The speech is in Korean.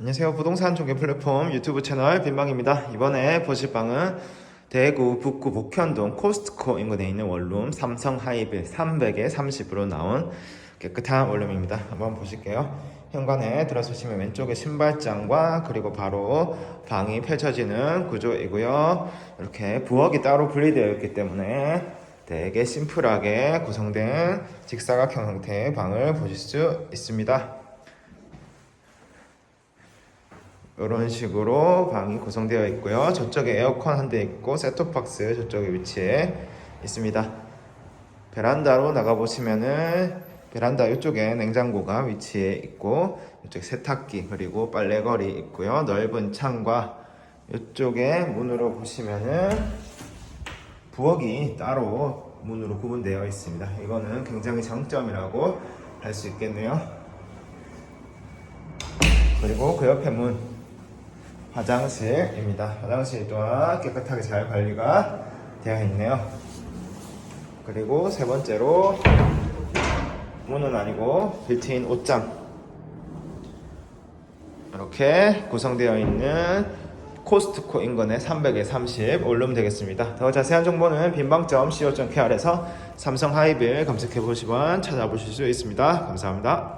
안녕하세요. 부동산 중개 플랫폼 유튜브 채널 빈방입니다. 이번에 보실 방은 대구 북구 북현동 코스트코 인근에 있는 원룸 삼성 하이빌 300에 30으로 나온 깨끗한 원룸입니다. 한번 보실게요. 현관에 들어서시면 왼쪽에 신발장과 그리고 바로 방이 펼쳐지는 구조이고요. 이렇게 부엌이 따로 분리되어 있기 때문에 되게 심플하게 구성된 직사각형 형태의 방을 보실 수 있습니다. 이런 식으로 방이 구성되어 있고요. 저쪽에 에어컨 한 대 있고 셋톱박스 저쪽에 위치해 있습니다. 베란다로 나가 보시면은 베란다 이쪽에 냉장고가 위치해 있고 이쪽 세탁기 그리고 빨래거리 있고요. 넓은 창과 이쪽에 문으로 보시면은 부엌이 따로 문으로 구분되어 있습니다. 이거는 굉장히 장점이라고 할 수 있겠네요. 그리고 그 옆에 문 화장실입니다. 화장실 또한 깨끗하게 잘 관리가 되어 있네요. 그리고 세 번째로 문은 아니고 빌트인 옷장 이렇게 구성되어 있는 코스트코 인근의 300에 30 올름 되겠습니다. 더 자세한 정보는 빈방점 co.kr에서 삼성 하이빌 검색해 보시면 찾아보실 수 있습니다. 감사합니다.